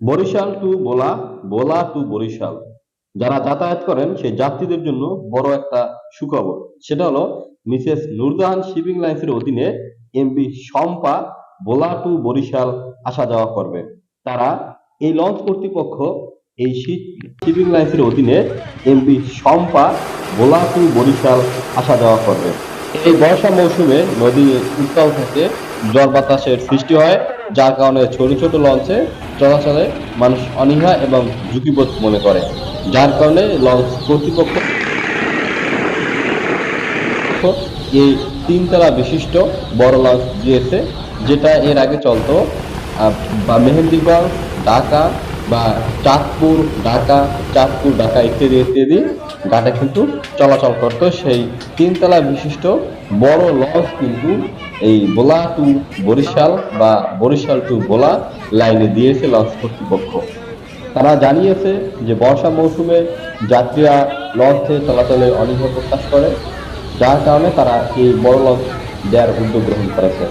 Barishal two বোলা বোলা two Barishal. যারা যাতায়াত করেন, সেই যাত্রীদের জন্য বড় একটা সুখবর। সেটা হলো, মিসেস নুরজাহান শিপিং লাইন্সের অধীনে এমবি শম্পা বোলা টু বরিশাল আসা যাওয়া করবে। তারা এই লঞ্চ কর্তৃপক্ষ, এই শিপিং লাইন্সের অধীনে এমবি শম্পা বোলা টু বরিশাল আসা যাওয়া করবে। এই বর্ষা মৌসুমে নদী উত্তাল থেকে ঝড় বাতাসের সৃষ্টি হয়। যার কারণে ছোট ছোট লঞ্চে চলাচলে মানুষ অনীহা এবং ঝুঁকিবোধ মনে করে, যার কারণে লঞ্চ কর্তৃপক্ষ এই তিনতলা বিশিষ্ট বড় লঞ্চ দিয়েছে, যেটা এর আগে চলতো মেহেন্দিগঞ্জ, ঢাকা বা চাঁদপুর, ঢাকা চাঁদপুর, ঢাকা ইত্যাদি ইত্যাদি ঘাটে কিন্তু চলাচল করতো। সেই তিনতলা বিশিষ্ট বড় লঞ্চ কিন্তু এই বোলা টু বরিশাল বা বরিশাল টু বোলা লাইনে দিয়েছে লঞ্চ কর্তৃপক্ষ। তারা জানিয়েছে যে বর্ষা মৌসুমে যাত্রীরা লঞ্চে চলাচলে অনীহা প্রকাশ করে, যার কারণে তারা এই বড় লঞ্চ দেওয়ার উদ্যোগ গ্রহণ করেছে।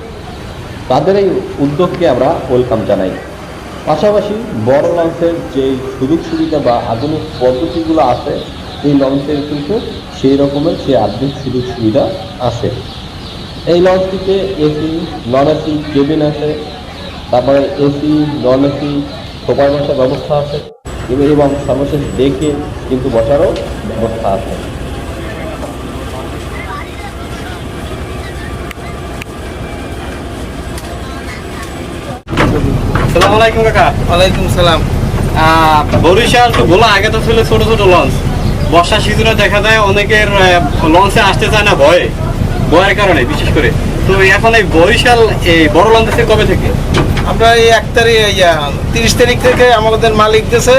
তাদের এই উদ্যোগকে আমরা ওয়েলকাম জানাই। পাশাপাশি বড় লঞ্চের যে সুযোগ সুবিধা বা আধুনিক পদ্ধতিগুলো আছে, এই লঞ্চের কিন্তু সেই রকমের সেই আধুনিক সুযোগ সুবিধা আছে। এই লঞ্চটিতে এসি নন এসি কেবিন আছে, তারপরে এসি নন এসি সোফায় বসার ব্যবস্থা আছে, এবং সর্বশেষ ডেকে কিন্তু বসারও ব্যবস্থা আছে সালাম আলাইকুম কাকা। ওয়ালাইকুম সালাম। বরিশাল তো ভোলা আগে তো ছিল ছোট ছোট লঞ্চ বর্ষা সিজনে দেখা যায় অনেকের লঞ্চে আসতে চায় না ভয়ে ভয়ের কারণে বিশেষ করে। তো এখন এই বরিশাল এই বড় লঞ্চ আছে কবে থেকে? আমরা এই এক তারিখ তিরিশ তারিখ থেকে আমাদের মালিক দিয়েছে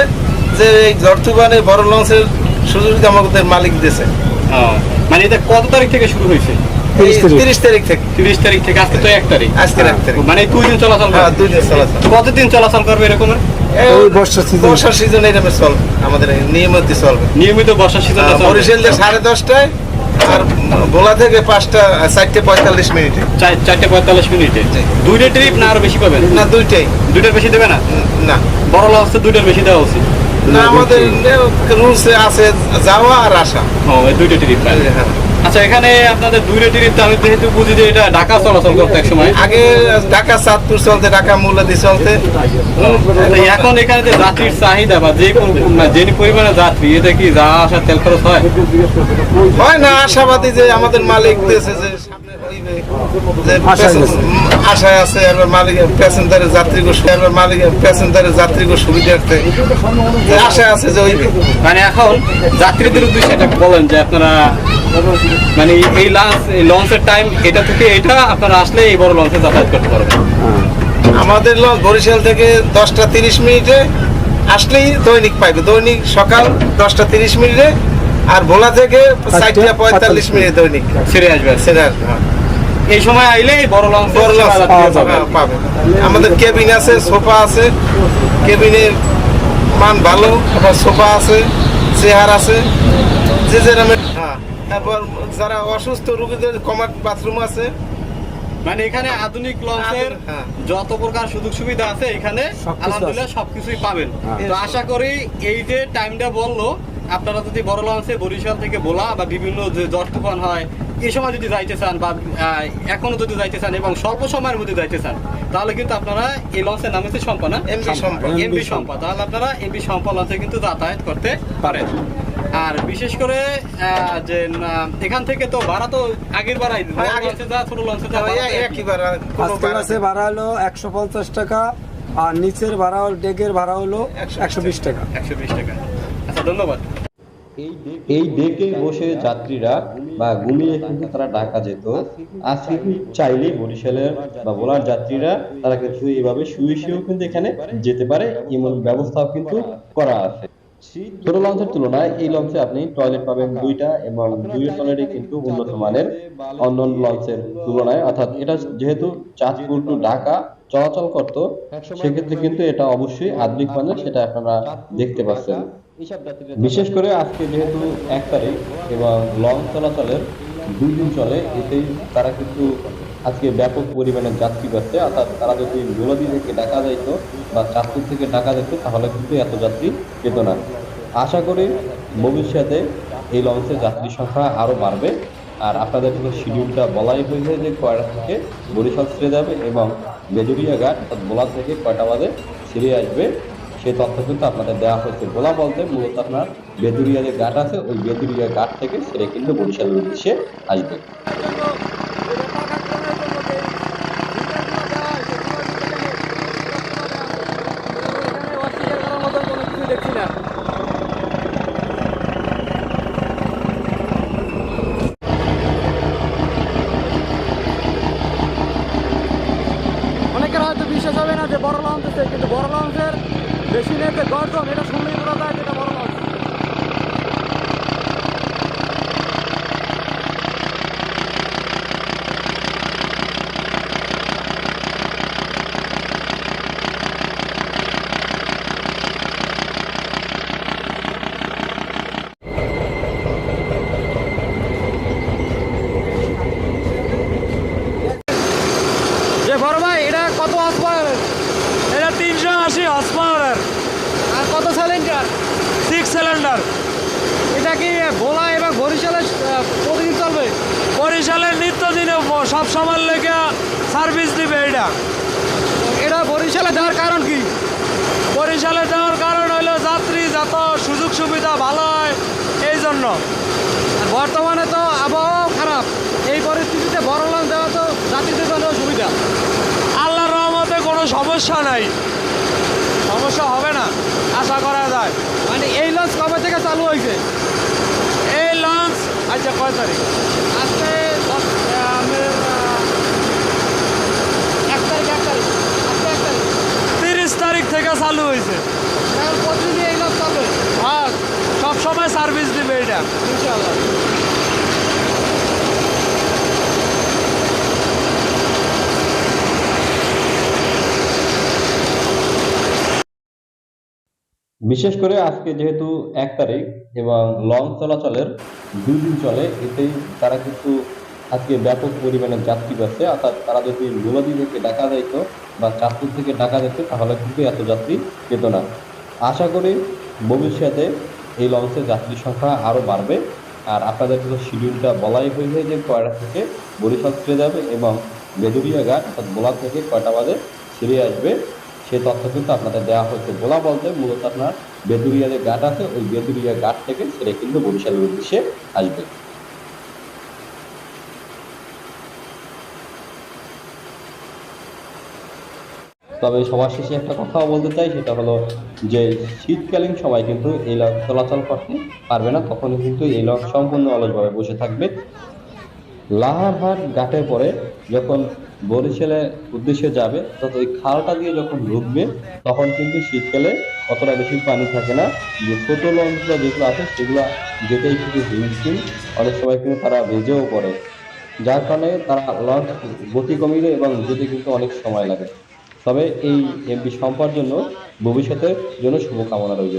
যে এই ঝড়তুফানে বড় লঞ্চের সুযোগ আমাদের মালিক দিয়েছে মানে এটা কত তারিখ থেকে শুরু হয়েছে? তিরিশ তারিখ। থেকে। তিরিশ তারিখ থেকে আজকে তো এক তারিখ। এক তারিখ। মানে দুই দিন চলাচল হ্যাঁ দুই দিন চলাচল। কতদিন চলাচল করবে এরকম? এই বর্ষা সিজন বর্ষার সিজনে এরকম চলবে আমাদের নিয়মিত চলবে। নিয়মিত বর্ষা সিজন বরিশাল যে সাড়ে দশটায় আর ভোলা থেকে পাঁচটা চারটে পঁয়তাল্লিশ মিনিটে। চারটে পঁয়তাল্লিশ মিনিটে। দুইটা ট্রিপ না আরও বেশি পাবেন? না দুইটাই। দুইটার বেশি দেবে না? না। বড় তো দুইটার বেশি দেওয়া উচিত। না আমাদের রুলসে আছে যাওয়া আর আসা। ও দুইটা ট্রিপ হ্যাঁ। আচ্ছা এখানে আপনাদের দূরে দূরে আমি যেহেতু বুঝি যে এটা ঢাকা চলাচল করতে এক সময়। আগে ঢাকা চাঁদপুর চলতে ঢাকা মোল্লাদি চলতে। এখন এখানে যে যাত্রীর চাহিদা বা যে কোন মানে যে পরিমাণে যাত্রী এটা কি যা আসা তেল খরচ হয়? হয় না আশাবাদী যে আমাদের মালিক দিয়েছে যে সামনে হইবে আশায় আছে এবার মালিক প্যাসেঞ্জারের যাত্রীকে সু- এবার মালিক প্যাসেঞ্জারের যাত্রীকে সুবিধার্থে আশায় আছে যে হইবে মানে এখন যাত্রীদের উদ্দেশ্যে এটা বলেন যে আপনারা মানে এই লঞ্চ এই লঞ্চের টাইম এটা থেকে এটা আপনারা আসলে এই বড় লঞ্চে যাতায়াত করতে পারবেন। আমাদের লঞ্চ বরিশাল থেকে দশটা তিরিশ মিনিটে আসলেই দৈনিক পাইবে। দৈনিক সকাল দশটা তিরিশ মিনিটে আর ভোলা থেকে চারটা পঁয়তাল্লিশ মিনিট দৈনিক। ছেড়ে আসবে সেটা আসবে। এই সময় আইলে বড় লঞ্চ বড় লঞ্চ হ্যাঁ, পাবে আমাদের কেবিন আছে সোফা আছে। কেবিনের মান ভালো আবার সোফা আছে চেয়ার আছে। যে যেরকম হ্যাঁ তারপর যারা অসুস্থ রোগীদের কমাট বাথরুম আছে। মানে এখানে আধুনিক লঞ্চের হ্যাঁ। যত প্রকার সুযোগ সুবিধা আছে এখানে আলহামদুলিল্লাহ সবকিছুই পাবেন। তো আশা করি এই যে টাইমটা বলল আপনারা যদি বড় লঞ্চে বরিশাল থেকে বোলা বা বিভিন্ন যে তুফান হয় এই সময় যদি যাইতে চান বা এখনও যদি যাইতে চান এবং স্বল্প সময়ের মধ্যে যাইতে চান তাহলে কিন্তু আপনারা এই লঞ্চের নাম হচ্ছে সম্পা না। এমবি সম্পা। তাহলে আপনারা এমবি সম্পা লঞ্চে কিন্তু যাতায়াত করতে পারেন। আর বিশেষ করে আহ, যে এখান থেকে তো ভাড়া তো আগের বাড়াই হ্যাঁ, যা ছোট লঞ্চে যা হ্যাঁ, ভাড়া মাসে ভাড়া হলো একশো পঞ্চাশ টাকা আর নিচের ভাড়া হলো ডেকের ভাড়া হলো একশো বিশ টাকা। একশো বিশ টাকা। আচ্ছা ধন্যবাদ। এই ডেকে বসে যাত্রীরা বা ঘুমিয়ে কিন্তু তারা ঢাকা যেত। আজকে কিন্তু চাইলেই বরিশালের বা ভোলার যাত্রীরা তারা কিন্তু এইভাবে শুয়ে শুয়েও কিন্তু এখানে যেতে পারে। এমন ব্যবস্থাও কিন্তু করা আছে। ছোট লঞ্চের তুলনায় এই লঞ্চে আপনি টয়লেট পাবেন দুইটা এবং দুই কিন্তু উন্নত মানের অন্য লঞ্চের তুলনায়। অর্থাৎ এটা যেহেতু চাঁদপুর টু ঢাকা চলাচল করত, সেক্ষেত্রে কিন্তু এটা অবশ্যই আধুনিক মানের, সেটা আপনারা দেখতে পাচ্ছেন। বিশেষ করে আজকে যেহেতু এক তারিখ এবং লঞ্চ চলাচলের দুই দিন চলে এতেই তারা কিন্তু আজকে ব্যাপক পরিমাণে যাত্রী পাচ্ছে অর্থাৎ তারা যদি নদী থেকে ঢাকা যাইতো বা চাঁদপুর থেকে ঢাকা যেত তাহলে কিন্তু এত যাত্রী পেত না। আশা করি ভবিষ্যতে এই লঞ্চের যাত্রী সংখ্যা আরও বাড়বে। আর আপনাদের কিন্তু শিডিউলটা বলাই হয়েছে যে কয়টা থেকে বরিশাল ছেড়ে যাবে এবং বেজুরিয়া ঘাট অর্থাৎ বোলা থেকে কয়টা বাজে ছেড়ে আসবে। সেই তথ্য কিন্তু আপনাদের দেওয়া হচ্ছে ভোলা বলতে মূলত আপনার বেদুরিয়া যে ঘাট আছে, ওই বেদুরিয়া ঘাট থেকে সেটা কিন্তু বরিশালের উদ্দেশ্যে আসবে দেখছি না অনেকের হয়তো বিশ্বাস হবে না যে বড় লঞ্চ আছে কিন্তু বড় লঞ্চের মেশিনের যে গর্জন এটা শুনলেই বোঝা যায় যে এটা বড় লঞ্চ যে বড় ভাই এটা কত আসবার এটা পাওয়ারের আর কত সিলিন্ডার সিক্স সিলিন্ডার এটা কি ভোলা এবং বরিশালে প্রতিদিন চলবে? বরিশালের নিত্যদিনে সব সময় লেগে সার্ভিস দিবে এটা এটা বরিশালে দেওয়ার কারণ কি? বরিশালে দেওয়ার কারণ হলো যাত্রী যত সুযোগ সুবিধা ভালো হয় এই জন্য। বর্তমানে তো আবহাওয়াও খারাপ। এই পরিস্থিতিতে বড় লঞ্চ দেওয়া তো যাত্রীদের জন্য সুবিধা। আল্লাহর রহমতে কোনো সমস্যা নাই। সমস্যা হবে না আশা করা যায়। মানে এই লঞ্চ কবে থেকে চালু হয়েছে? এই লঞ্চ আচ্ছা কয় তারিখ? আজকে এক তারিখ এক তারিখ আজকে এক তারিখ। তিরিশ তারিখ থেকে চালু হয়েছে। প্রতিদিন এই লঞ্চ চলবে আর সব সময় সার্ভিস দিবে এটা। ইনশাআল্লাহ। বিশেষ করে আজকে যেহেতু এক তারিখ এবং লঞ্চ চলাচলের দুই দিন চলে, এতেই তারা কিন্তু আজকে ব্যাপক পরিমাণে যাত্রী পাচ্ছে। অর্থাৎ তারা যদি নদী থেকে ঢাকা যাইতো বা চাঁদপুর থেকে ঢাকা যেত, তাহলে কিন্তু এত যাত্রী পেত না। আশা করি ভবিষ্যতে এই লঞ্চের যাত্রী সংখ্যা আরও বাড়বে। আর আপনাদের কিন্তু শিডিউলটা বলাই হয়েছে যে কয়টা থেকে বরিশাল ছেড়ে যাবে এবং বেদুরিয়া ঘাট অর্থাৎ বোলা থেকে কয়টা বাজে ছেড়ে আসবে। সেই তথ্য কিন্তু আপনাদের দেওয়া হচ্ছে বোলা বলতে মূলত আপনার বেদুরিয়া যে ঘাট আছে, ওই বেদুরিয়া ঘাট থেকে সেটা কিন্তু বরিশালের উদ্দেশ্যে আসবে। তবে সবার শেষে একটা কথাও বলতে চাই, সেটা হলো যে শীতকালীন সময় কিন্তু এই লক চলাচল করতে পারবে না তখন কিন্তু এই লক সম্পূর্ণ অলসভাবে বসে থাকবে। লাহারহাট ঘাটের পরে যখন বরিশালের উদ্দেশ্যে যাবে, তখন ওই খালটা দিয়ে যখন ঢুকবে, তখন কিন্তু শীতকালে অতটা বেশি পানি থাকে না। যে ছোট লঞ্চগুলো যেগুলো আছে, সেগুলো যেতেই কিন্তু হিমশিম অনেক সময় কিন্তু তারা ভেজেও পড়ে। যার কারণে তারা লঞ্চ গতি কমিয়ে এবং যেতে কিন্তু অনেক সময় লাগে। তবে এই এমপি সম্পার জন্য ভবিষ্যতের জন্য শুভকামনা রইল।